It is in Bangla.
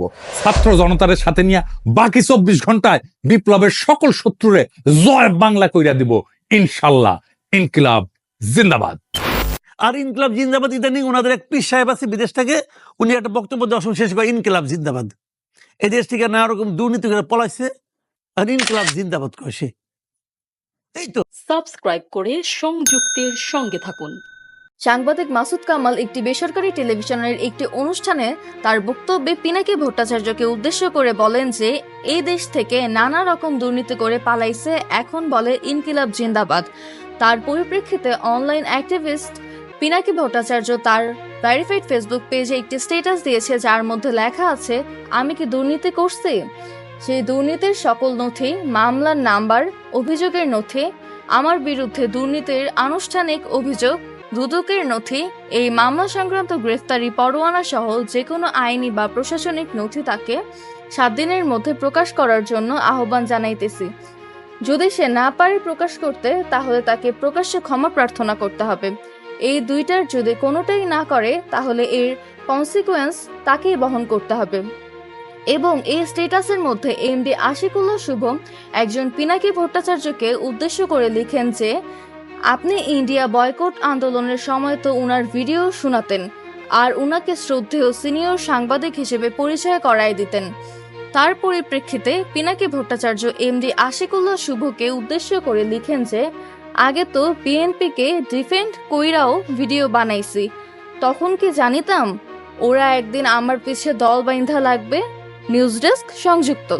দেব। ছাত্র জনতার সাথে নিয়ে বাকি চব্বিশ ঘন্টায় বিপ্লবের সকল শত্রুরে জয় বাংলা কইরা দিব ইনশাল্লাহ। ইনকিলাব জিন্দাবাদ। আর ইনকলাব জিন্দাবাদ ইদানিং ওনাদের এক পীর সাহেব আছে বিদেশ থেকে উনি একটা বক্তব্য সময় শেষ করে ইনকলাব জিন্দাবাদ। এই দেশ থেকে নানা রকম দুর্নীতি করে পলাইছে আর ইনকলাব জিন্দাবাদ সে। এই তো। সাবস্ক্রাইব করে সংযুক্তের সঙ্গে থাকুন। সাংবাদিক মাসুদ কামাল একটি বেসরকারি টেলিভিশনের একটি অনুষ্ঠানে তার বক্তব্যে পিনাকি ভট্টাচার্যকে উদ্দেশ্য করে বলেন যে এই দেশ থেকে নানা রকম দুর্নীতি করে পালাইছে, এখন বলে ইনকিলাব জিন্দাবাদ। তার পরিপ্রেক্ষিতে অনলাইন অ্যাক্টিভিস্ট পিনাকি ভট্টাচার্য তার ভ্যারিফাইড ফেসবুক পেজে একটি স্ট্যাটাস দিয়েছে, যার মধ্যে লেখা আছে, আমি কি দুর্নীতি করছি? সেই দুর্নীতির সকল নথি, মামলার নাম্বার, অভিযোগের নথি, আমার বিরুদ্ধে দুর্নীতির আনুষ্ঠানিক অভিযোগ দুদকের নথি, এই মামলা সংক্রান্ত গ্রেফতারি পরোয়ানা সহ যে কোনো আইনি বা প্রশাসনিক নথি তাকে সাত দিনের মধ্যে প্রকাশ করার জন্য আহ্বান জানাইতেছি। যদি সে না পারে প্রকাশ করতে, তাহলে তাকে প্রকাশ্যে ক্ষমা প্রার্থনা করতে হবে। এই দুইটার যদি কোনোটাই না করে, তাহলে এর কনসিকুয়েন্স তাকেই বহন করতে হবে। এবং এই স্টেটাসের মধ্যে এমডি আশিকুল্লাহ শুভম, একজন পিনাকি ভট্টাচার্যকে উদ্দেশ্য করে লিখেন যে আপনি ইন্ডিয়া বয়কট আন্দোলনের সময় তো উনার ভিডিও শোনাতেন, আর উনাকে শ্রদ্ধেয় সিনিয়র সাংবাদিক হিসেবে পরিচয় করায় দিতেন। তার পরিপ্রেক্ষিতে পিনাকি ভট্টাচার্য এমডি আশিকুল্লাহ শুভকে উদ্দেশ্য করে লিখেন যে, আগে তো বিএনপিকে ডিফেন্ড কইরাও ভিডিও বানাইছি, তখন কি জানিতাম? ওরা একদিন আমার পিছে দল বাইন্ধা লাগবে? নিউজ ডেস্ক সংযুক্ত।